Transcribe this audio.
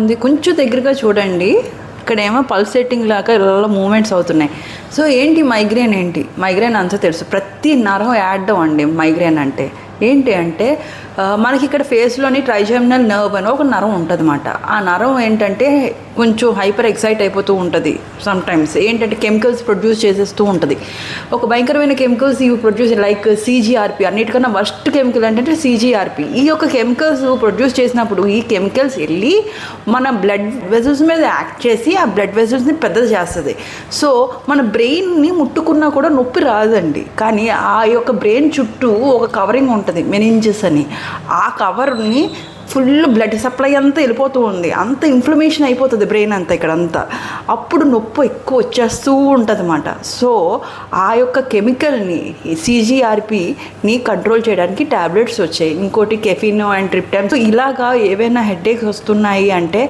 ఉంది. కొంచెం దగ్గరగా చూడండి. ఇక్కడేమో పల్సేటింగ్ లాగా ఇలా మూమెంట్స్ అవుతున్నాయి. సో ఏంటి మైగ్రేన్ ఏంటి? మైగ్రేన్ అంతా తెలుసు. ప్రతి నరం యాడ్ అండి మైగ్రేన్ అంటే. ఏంటి అంటే మనకి ఇక్కడ ఫేస్లోని ట్రైజెమినల్ నర్వ్ అని ఒక నరం ఉంటుంది అనమాట ఆ నరం ఏంటంటే కొంచెం హైపర్ ఎక్సైట్ అయిపోతూ ఉంటుంది సమ్టైమ్స్ ఏంటంటే కెమికల్స్ ప్రొడ్యూస్ చేసేస్తూ ఉంటుంది. ఒక భయంకరమైన కెమికల్స్ ఇవి ప్రొడ్యూస్ లైక్ సీజీఆర్పి అన్నిటికన్నా వర్స్ట్ కెమికల్ ఏంటంటే సీజీఆర్పి ఈ యొక్క కెమికల్స్ ప్రొడ్యూస్ చేసినప్పుడు ఈ కెమికల్స్ వెళ్ళి మన బ్లడ్ వెజల్స్ మీద యాక్ట్ చేసి ఆ బ్లడ్ వెజల్స్ని పెద్దది చేస్తుంది. సో మన బ్రెయిన్ని ముట్టుకున్నా కూడా నొప్పి రాదండి. కానీ ఆ యొక్క బ్రెయిన్ చుట్టూ ఒక కవరింగ్ ఉంటుంది మెనింజెస్ అని. ఆ కవర్ని ఫుల్ బ్లడ్ సప్లై అంతా వెళ్ళిపోతూ ఉంది. అంత ఇన్ఫ్లమేషన్ అయిపోతుంది బ్రెయిన్ అంతా ఇక్కడంతా. అప్పుడు నొప్పి ఎక్కువ వచ్చేస్తూ ఉంటుంది అనమాట సో ఆ యొక్క కెమికల్ని సీజీఆర్పిని కంట్రోల్ చేయడానికి ట్యాబ్లెట్స్ వచ్చాయి. ఇంకోటి కెఫినో అండ్ ట్రిప్టాన్ సో ఇలాగా ఏవైనా హెడేక్స్ వస్తున్నాయి అంటే